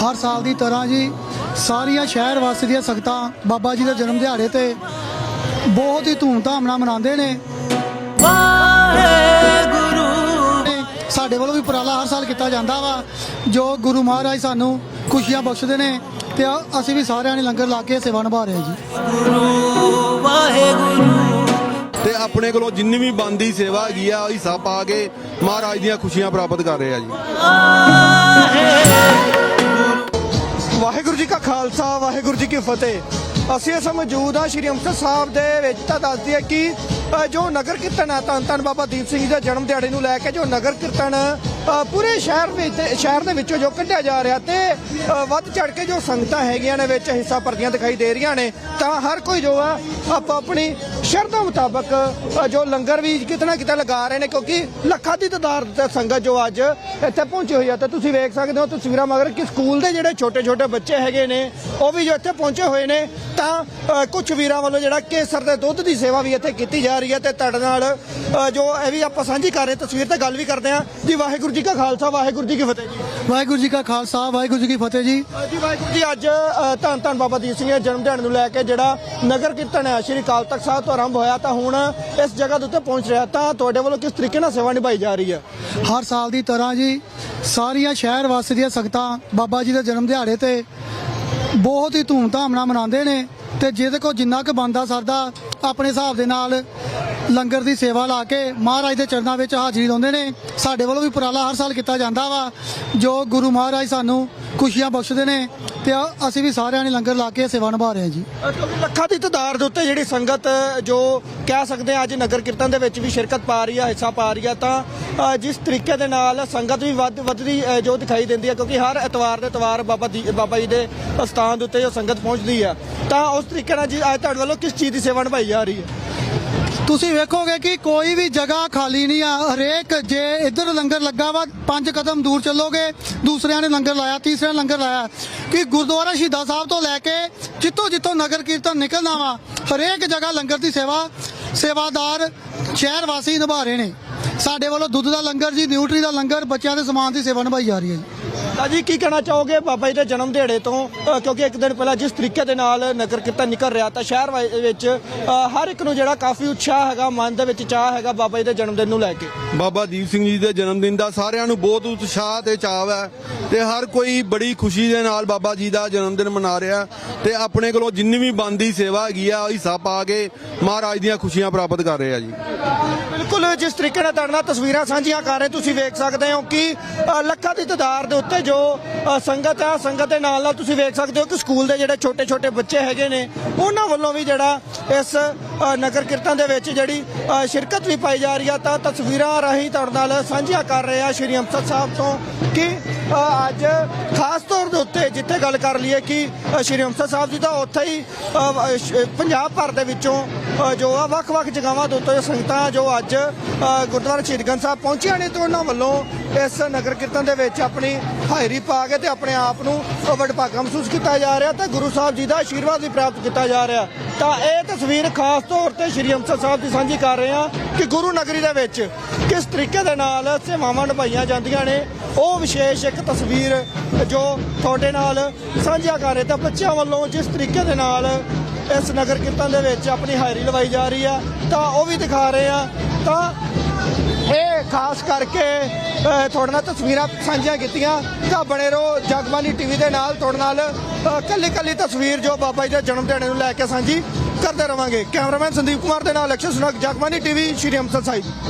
ਹਰ ਸਾਲ ਦੀ ਤਰ੍ਹਾਂ ਜੀ ਸਾਰੀਆਂ ਸ਼ਹਿਰ ਵਾਸੀ ਦੀਆਂ ਸੰਗਤਾਂ ਬਾਬਾ ਜੀ ਦੇ ਜਨਮ ਦਿਹਾੜੇ ਤੇ ਬਹੁਤ ਹੀ ਧੂਮਧਾਮ ਨਾਲ ਮਨਾਉਂਦੇ ਨੇ। ਸਾਡੇ ਵੱਲੋਂ ਵੀ ਉਪਰਾਲਾ ਹਰ ਸਾਲ ਕੀਤਾ ਜਾਂਦਾ ਵਾ ਜੋ ਗੁਰੂ ਮਹਾਰਾਜ ਸਾਨੂੰ ਖੁਸ਼ੀਆਂ ਬਖਸ਼ਦੇ ਨੇ ਤੇ ਅਸੀਂ ਵੀ ਸਾਰਿਆਂ ਨੇ ਲੰਗਰ ਲਾ ਕੇ ਸੇਵਾ ਨਿਭਾ ਰਹੇ ਜੀ। ਤੇ ਆਪਣੇ ਕੋਲੋਂ ਜਿੰਨੀ ਵੀ ਬੰਦੀ ਸੇਵਾ ਹੈਗੀ ਆ, ਉਹ ਹਿੱਸਾ ਪਾ ਕੇ ਮਹਾਰਾਜ ਦੀਆਂ ਖੁਸ਼ੀਆਂ ਪ੍ਰਾਪਤ ਕਰ ਰਹੇ ਆ ਜੀ। ਵਾਹਿਗੁਰੂ ਜੀ ਕਾ ਖਾਲਸਾ, ਵਾਹਿਗੁਰੂ ਜੀ ਕੀ ਫਤਿਹ। ਅਸੀਂ ਇਸ ਮੌਜੂਦ ਹਾਂ ਸ਼੍ਰੀ ਅੰਮ੍ਰਿਤਸਰ ਸਾਹਿਬ ਦੇ ਵਿੱਚ ਤਾਂ ਦੱਸਦੀ ਹੈ ਕਿ ਜੋ ਨਗਰ ਕੀਰਤਨ ਹੈ, ਧੰਨ ਧੰਨ ਬਾਬਾ ਦੀਪ ਸਿੰਘ ਜੀ ਦੇ ਜਨਮ ਦਿਹਾੜੇ ਨੂੰ ਲੈ ਕੇ ਜੋ ਨਗਰ ਕੀਰਤਨ ਪੂਰੇ ਸ਼ਹਿਰ ਵਿੱਚ ਸ਼ਹਿਰ ਦੇ ਵਿੱਚੋਂ ਜੋ ਕੱਢਿਆ ਜਾ ਰਿਹਾ ਤੇ ਵੱਧ ਚੜ ਕੇ ਜੋ ਸੰਗਤਾਂ ਹੈਗੀਆਂ ਨੇ ਵਿੱਚ ਹਿੱਸਾ ਭਰਦੀਆਂ ਦਿਖਾਈ ਦੇ ਰਹੀਆਂ ਨੇ, ਤਾਂ ਹਰ ਕੋਈ ਜੋ ਆ ਆਪੋ ਆਪਣੀ ਸ਼ਰਧਾ ਮੁਤਾਬਕ ਜੋ ਲੰਗਰ ਵੀ ਕਿਤਨਾ ਕਿਤੇ ਲਗਾ ਰਹੇ ਨੇ, ਕਿਉਂਕਿ ਲੱਖਾਂ ਦੀ ਤਾਦਾਦ ਤੇ ਸੰਗਤ ਜੋ ਅੱਜ ਇੱਥੇ ਪਹੁੰਚੀ ਹੋਈ ਆ ਤੇ ਤੁਸੀਂ ਵੇਖ ਸਕਦੇ ਹੋ ਤਸਵੀਰਾਂ ਮਗਰ ਕਿ ਸਕੂਲ ਦੇ ਜਿਹੜੇ ਛੋਟੇ ਛੋਟੇ ਬੱਚੇ ਹੈਗੇ ਨੇ, ਉਹ ਵੀ ਜੋ ਇੱਥੇ ਪਹੁੰਚੇ ਹੋਏ ਨੇ ਤਾਂ ਕੁਝ ਵੀਰਾਂ ਵੱਲੋਂ ਜਿਹੜਾ ਕੇਸਰ ਦੇ ਦੁੱਧ ਦੀ ਸੇਵਾ ਵੀ ਇੱਥੇ ਕੀਤੀ ਜਾ ਰਹੀ ਹੈ ਤੇ ਤੁਹਾਡੇ ਨਾਲ ਜੋ ਇਹ ਵੀ ਆਪਾਂ ਸਾਂਝੀ ਕਰ ਰਹੇ ਤਸਵੀਰ ਤੇ ਗੱਲ ਵੀ ਕਰਦੇ ਹਾਂ। ਜੀ ਵਾਹਿਗੁਰੂ ਜੀ ਕਾ ਖਾਲਸਾ ਵਾਹਿਗੁਰੂ ਜੀ ਕੀ ਫਤਿਹ ਜੀ। ਵਾਹਿਗੁਰੂ ਜੀ ਕਾ ਖਾਲਸਾ ਵਾਹਿਗੁਰੂ ਜੀ ਕੀ ਫਤਿਹ ਜੀ। ਜੀ ਵਾਹਿਗੁਰੂ ਜੀ ਅੱਜ ਧੰਨ ਧੰਨ ਬਾਬਾ ਦੀਪ ਸਿੰਘ ਦੇ ਜਨਮ ਦਿਹਾੜੇ ਨੂੰ ਲੈ ਕੇ ਜਿਹੜਾ ਨਗਰ ਕੀਰਤਨ ਹੈ ਸ਼੍ਰੀ ਅਕਾਲ ਤਖਤ ਸਾਹਿਬ ਤੋਂ ਆਰੰਭ ਹੋਇਆ ਤਾਂ ਹੁਣ ਇਸ ਜਗ੍ਹਾ ਦੇ ਉੱਤੇ ਪਹੁੰਚ ਰਿਹਾ ਤਾਂ ਤੁਹਾਡੇ ਵੱਲੋਂ ਕਿਸ ਤਰੀਕੇ ਨਾਲ ਸੇਵਾ ਨਿਭਾਈ ਜਾ ਰਹੀ ਹੈ? ਹਰ ਸਾਲ ਦੀ ਤਰ੍ਹਾਂ ਜੀ ਸਾਰੀਆਂ ਸ਼ਹਿਰ ਵਾਸੀ ਦੀਆਂ ਸੰਗਤਾਂ ਬਾਬਾ ਜੀ ਦੇ ਜਨਮ ਦਿਹਾੜੇ ਤੇ ਬਹੁਤ ਹੀ ਧੂਮਧਾਮ ਨਾਲ ਮਨਾਉਂਦੇ ਨੇ ਤੇ ਜਿਹਦੇ ਕੋਲ ਜਿੰਨਾ ਕੁ ਬੰਦਾ ਸਰਦਾ, ਆਪਣੇ ਹਿਸਾਬ ਦੇ ਨਾਲ ਲੰਗਰ ਦੀ ਸੇਵਾ ਲਾ ਕੇ ਮਹਾਰਾਜ ਦੇ ਚਰਨਾਂ ਵਿੱਚ ਹਾਜ਼ਰੀ ਲਾਉਂਦੇ ਨੇ। ਸਾਡੇ ਵੱਲੋਂ ਵੀ ਉਪਰਾਲਾ ਹਰ ਸਾਲ ਕੀਤਾ ਜਾਂਦਾ ਵਾ, ਜੋ ਗੁਰੂ ਮਹਾਰਾਜ ਸਾਨੂੰ ਖੁਸ਼ੀਆਂ ਬਖਸ਼ਦੇ ਨੇ ਤੇ ਅਸੀਂ ਵੀ ਸਾਰਿਆਂ ਨੇ ਲੰਗਰ ਲਾ ਕੇ ਸੇਵਾ ਨਿਭਾ ਰਹੇ ਹਾਂ ਜੀ। ਲੱਖਾਂ ਦੀ ਤਾਦਾਦ ਦੇ ਉੱਤੇ ਜਿਹੜੀ ਸੰਗਤ, ਜੋ ਕਹਿ ਸਕਦੇ ਆ ਅੱਜ ਨਗਰ ਕੀਰਤਨ ਦੇ ਵਿੱਚ ਵੀ ਸ਼ਿਰਕਤ ਪਾ ਰਹੀ ਆ, ਹਿੱਸਾ ਪਾ ਰਹੀ ਆ, ਤਾਂ ਜਿਸ ਤਰੀਕੇ ਦੇ ਨਾਲ ਸੰਗਤ ਵੀ ਵੱਧ, ਵੱਧਦੀ ਜੋ ਦਿਖਾਈ ਦਿੰਦੀ ਆ, ਕਿਉਂਕਿ ਹਰ ਐਤਵਾਰ ਦੇ ਐਤਵਾਰ ਬਾਬਾ ਦੀ, ਬਾਬਾ ਜੀ ਦੇ ਸਥਾਨ ਦੇ ਉੱਤੇ ਜੋ ਸੰਗਤ ਪਹੁੰਚਦੀ ਆ, ਤਾਂ ਉਸ ਤਰੀਕੇ ਨਾਲ ਜੀ ਅੱਜ ਤੁਹਾਡੇ ਵੱਲੋਂ ਕਿਸ ਚੀਜ਼ ਦੀ ਸੇਵਾ ਨਿਭਾਈ ਜਾ ਰਹੀ ਹੈ? ਤੁਸੀਂ ਵੇਖੋਗੇ ਕਿ ਕੋਈ ਵੀ ਜਗ੍ਹਾ ਖਾਲੀ ਨਹੀਂ ਆ। ਹਰੇਕ ਜੇ ਇੱਧਰ ਲੰਗਰ ਲੱਗਾ ਵਾ, ਪੰਜ ਕਦਮ ਦੂਰ ਚੱਲੋਗੇ, ਦੂਸਰਿਆਂ ਨੇ ਲੰਗਰ ਲਾਇਆ, ਤੀਸਰਿਆਂ ਨੇ ਲੰਗਰ ਲਾਇਆ। ਕਿ ਗੁਰਦੁਆਰਾ ਸ਼ਹੀਦਾਂ ਸਾਹਿਬ ਤੋਂ ਲੈ ਕੇ ਜਿੱਥੋਂ ਜਿੱਥੋਂ ਨਗਰ ਕੀਰਤਨ ਨਿਕਲਣਾ ਵਾ, ਹਰੇਕ ਜਗ੍ਹਾ ਲੰਗਰ ਦੀ ਸੇਵਾ, ਸੇਵਾਦਾਰ ਸ਼ਹਿਰ ਵਾਸੀ ਨਿਭਾ ਰਹੇ ਨੇ। ਸਾਡੇ ਵੱਲੋਂ ਦੁੱਧ ਦਾ ਲੰਗਰ ਜੀ ਨਿਊਟਰੀ ਦਾ ਲੰਗਰ ਬੱਚਿਆਂ ਦੇ ਸਮਾਨ ਦੀ ਸੇਵਾ ਨਿਭਾਈ ਜਾ ਰਹੀ ਹੈ ਜੀ। ਤਾਂ ਜੀ ਕੀ ਕਹਿਣਾ ਚਾਹੋਗੇ ਬਾਬਾ ਜੀ ਦੇ ਜਨਮ ਦਿਹਾੜੇ ਤੋਂ? ਅ, ਕਿਉਂਕਿ ਇੱਕ ਦਿਨ ਪਹਿਲਾਂ ਜਿਸ ਤਰੀਕੇ ਦੇ ਨਾਲ ਨਗਰ ਕੀਰਤਨ ਨਿਕਲ ਰਿਹਾ ਤਾਂ ਸ਼ਹਿਰ ਵਾ- ਵਿੱਚ ਅ, ਹਰ ਇੱਕ ਨੂੰ ਜਿਹੜਾ ਕਾਫੀ ਉਤਸ਼ਾਹ ਹੈਗਾ ਮਨ ਦੇ ਵਿੱਚ ਚਾਹ ਹੈਗਾ ਬਾਬਾ ਜੀ ਦੇ ਜਨਮ ਦਿਨ ਨੂੰ ਲੈ ਕੇ। ਬਾਬਾ ਦੀਪ ਸਿੰਘ ਜੀ ਦੇ ਜਨਮ ਦਿਨ ਦਾ ਸਾਰਿਆਂ ਨੂੰ ਬਹੁਤ ਉਤਸ਼ਾਹ ਤੇ ਚਾਅ ਹੈ। ਤੇ ਹਰ ਕੋਈ ਬੜੀ ਖੁਸ਼ੀ ਦੇ ਨਾਲ ਬਾਬਾ ਜੀ ਦਾ ਜਨਮ ਦਿਨ ਮਨਾ ਰਿਹਾ ਤੇ ਆਪਣੇ ਕੋਲੋਂ ਜਿੰਨੀ ਵੀ ਬੰਦੀ ਸੇਵਾ ਹੈਗੀ ਆ, ਉਹ ਹਿੱਸਾ ਪਾ ਕੇ ਮਹਾਰਾਜ ਦੀਆਂ ਖੁਸ਼ੀਆਂ ਪ੍ਰਾਪਤ ਕਰ ਰਹੇ ਆ ਜੀ। ਬਿਲਕੁਲ, ਜਿਸ ਤਰੀਕੇ ਨਾਲ ਤੁਹਾਡੇ ਨਾਲ ਤਸਵੀਰਾਂ ਸਾਂਝੀਆਂ ਕਰ ਰਹੇ, ਤੁਸੀਂ ਵੇਖ ਸਕਦੇ ਹੋ ਕਿ ਲੱਖਾਂ ਦੀ ਤਾਦਾਦ ਦੇ ਉੱਤੇ ਜੋ ਸੰਗਤ ਆ, ਸੰਗਤ ਦੇ ਨਾਲ ਨਾਲ ਤੁਸੀਂ ਵੇਖ ਸਕਦੇ ਹੋ ਕਿ ਸਕੂਲ ਦੇ ਜਿਹੜੇ ਛੋਟੇ ਛੋਟੇ ਬੱਚੇ ਹੈਗੇ ਨੇ, ਉਹਨਾਂ ਵੱਲੋਂ ਵੀ ਜਿਹੜਾ ਇਸ ਨਗਰ ਕੀਰਤਨ ਦੇ ਵਿੱਚ ਜਿਹੜੀ ਸ਼ਿਰਕਤ ਵੀ ਪਾਈ ਜਾ ਰਹੀ ਆ, ਤਾਂ ਤਸਵੀਰਾਂ ਰਾਹੀਂ ਤੁਹਾਡੇ ਨਾਲ ਸਾਂਝੀਆਂ ਕਰ ਰਹੇ ਆ ਸ਼੍ਰੀ ਅੰਮ੍ਰਿਤਸਰ ਸਾਹਿਬ ਤੋਂ ਕਿ ਅੱਜ ਖਾਸ ਤੌਰ ਦੇ ਉੱਤੇ ਜਿੱਥੇ ਗੱਲ ਕਰ ਲਈਏ ਕਿ ਸ਼੍ਰੀ ਅੰਮ੍ਰਿਤਸਰ ਸਾਹਿਬ ਦੀ ਤਾਂ ਉੱਥੇ ਹੀ ਪੰਜਾਬ ਭਰ ਦੇ ਵਿੱਚੋਂ ਜੋ ਆ ਵੱਖ-ਵੱਖ ਜਗ੍ਹਾਵਾਂ ਦੇ ਉੱਤੇ ਸੰਗਤਾਂ ਜੋ ਅੱਜ ਗੁਰਦੁਆਰਾ ਸ਼ਹੀਦਗੰਜ ਸਾਹਿਬ ਪਹੁੰਚੀਆਂ ਨੇ ਤੇ ਉਹਨਾਂ ਵੱਲੋਂ ਇਸ ਨਗਰ ਕੀਰਤਨ ਦੇ ਵਿੱਚ ਆਪਣੀ ਹਾਜ਼ਰੀ ਪਾ ਕੇ ਤੇ ਆਪਣੇ ਆਪ ਨੂੰ ਵਡਭਾਗਾ ਮਹਿਸੂਸ ਕੀਤਾ ਜਾ ਰਿਹਾ ਤੇ ਗੁਰੂ ਸਾਹਿਬ ਜੀ ਦਾ ਆਸ਼ੀਰਵਾਦ ਵੀ ਪ੍ਰਾਪਤ ਕੀਤਾ ਜਾ ਰਿਹਾ। ਤਾਂ ਇਹ ਤਸਵੀਰ ਖਾਸ ਤੌਰ ਤੇ ਸ਼੍ਰੀ ਅੰਮ੍ਰਿਤਸਰ ਸਾਹਿਬ ਦੀ ਸਾਂਝੀ ਕਰ ਰਹੇ ਹਾਂ ਕਿ ਗੁਰੂ ਨਗਰੀ ਦੇ ਵਿੱਚ ਕਿਸ ਤਰੀਕੇ ਦੇ ਨਾਲ ਸੇਵਾਵਾਂ ਨਿਭਾਈਆਂ ਜਾਂਦੀਆਂ ਨੇ ਉਹ ਵਿਸ਼ੇਸ਼ ਇੱਕ ਤਸਵੀਰ ਜੋ ਤੁਹਾਡੇ ਨਾਲ ਸਾਂਝਾ ਕਰ ਰਹੇ ਤਾਂ ਬੱਚਿਆਂ ਵੱਲੋਂ ਜਿਸ ਤਰੀਕੇ ਦੇ ਨਾਲ ਇਸ ਨਗਰ ਕੀਰਤਨ ਦੇ ਵਿੱਚ ਆਪਣੀ ਹਾਇਰੀ ਲਵਾਈ ਜਾ ਰਹੀ ਆ, ਤਾਂ ਉਹ ਵੀ ਦਿਖਾ ਰਹੇ ਆ। ਤਾਂ ਇਹ ਖਾਸ ਕਰਕੇ ਤੁਹਾਡੇ ਨਾਲ ਤਸਵੀਰਾਂ ਸਾਂਝੀਆਂ ਕੀਤੀਆਂ, ਤਾਂ ਬਣੇ ਰਹੋ ਜਗਬਾਨੀ ਟੀਵੀ ਦੇ ਨਾਲ ਤੁਹਾਡੇ ਨਾਲ ਕੱਲੀ ਕੱਲੀ ਤਸਵੀਰ ਜੋ ਬਾਬਾ ਜੀ ਦੇ ਜਨਮ ਦਿਹਾੜੇ ਨੂੰ ਲੈ ਕੇ ਸਾਂਝੀ ਕਰਦੇ ਰਵਾਂਗੇ। ਕੈਮਰਾਮੈਨ ਸੰਦੀਪ ਕੁਮਾਰ ਦੇ ਨਾਲ ਅਕਸ਼ਰ ਸੁਨਕ ਜਗਬਾਨੀ ਟੀਵੀ, ਸ਼੍ਰੀ ਅੰਮ੍ਰਿਤਸਰ ਸਾਹਿਬ।